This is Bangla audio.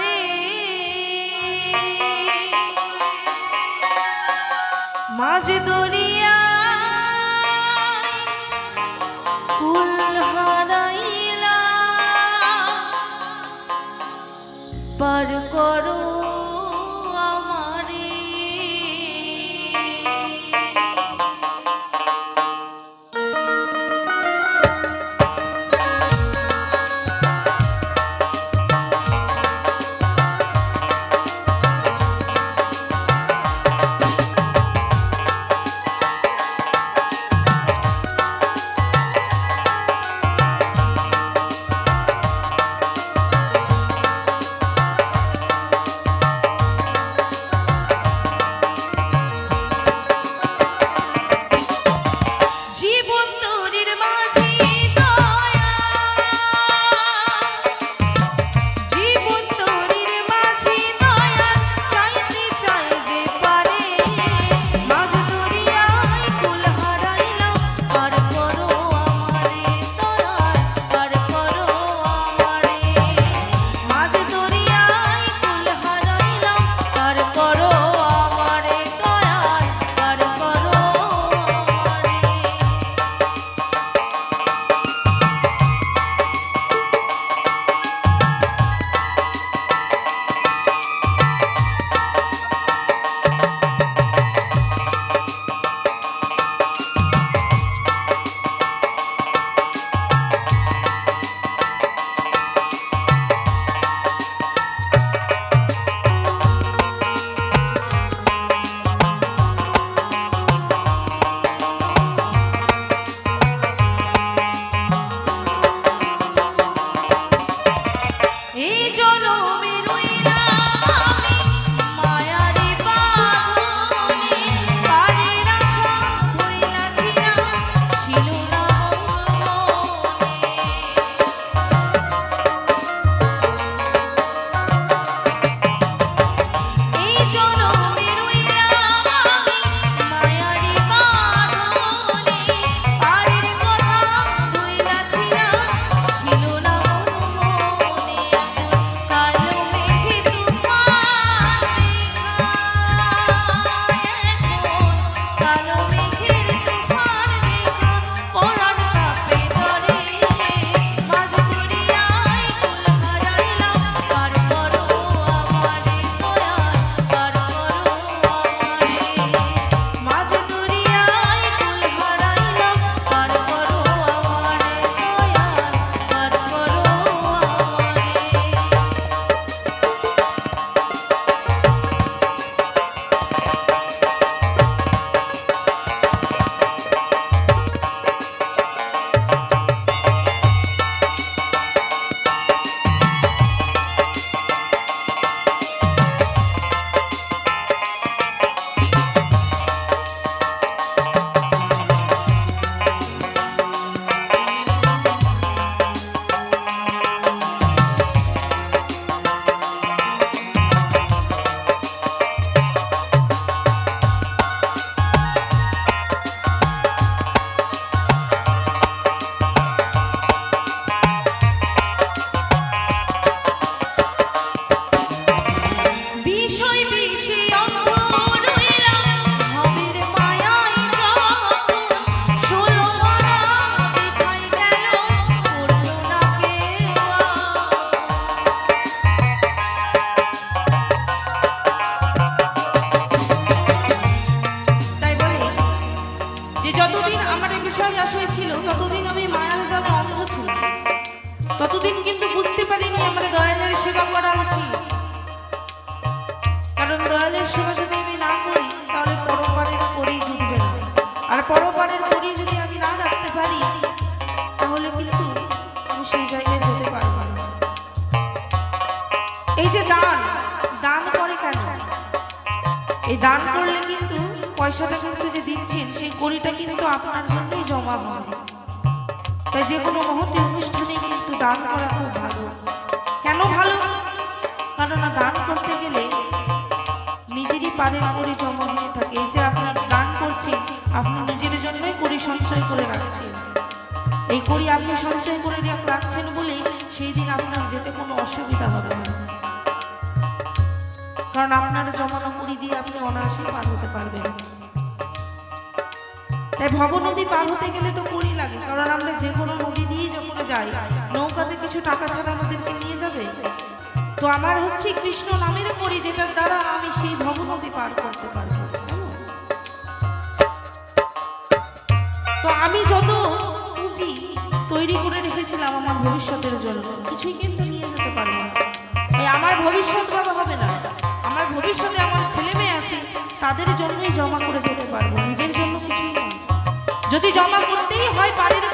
রে। মাঝে দো দান করে কেন? এই দান করলে কিন্তু পয়সাটা কিন্তু যে দিচ্ছেন, সেই কড়িটা কিন্তু আপনার জন্যই জমা হবে। তাই যে কোনো মহতে অনুষ্ঠানে কিন্তু দান করা খুব ভালো। কেন ভালো? কেননা দান করতে গেলে নিজেরই পারের করে জমা হয়ে থাকে। এই যে আপনি দান করছেন, আপনি নিজের জন্যই করি সঞ্চয় করে রাখছেন। এই করি আপনি সঞ্চয় করে রাখছেন বলেই সেই দিন আপনার যেতে কোনো অসুবিধা হবে না। কারণ আপনার জমানো মুড়ি দিয়ে আপনি অনায়াসে পার হতে পারবেন। তাই ভবনদী পার হতে গেলে তো মুড়ি লাগে, কারণ আমরা যে কোনো নদী দিয়ে যখন যাই, নৌকাতে কিছু টাকা ছাড়া আমাদেরকে নিয়ে যাবে? তো আমার হচ্ছে কৃষ্ণ নামের করি যেটার দ্বারা আমি সেই ভবনদী পার করতে পারব। তো আমি যত পুঁজি তৈরি করে রেখেছিলাম আমার ভবিষ্যতের জন্য, কিছুই কিন্তু নিয়ে যেতে পারব আমার ভবিষ্যৎ হবে না। ভবিষ্যতে আমার ছেলে মেয়ে আছে, তাদের জন্যই জমা করে যেতে পারব, নিজের জন্য কিছুই নয়। যদি জমা করতেই হয় বাড়ির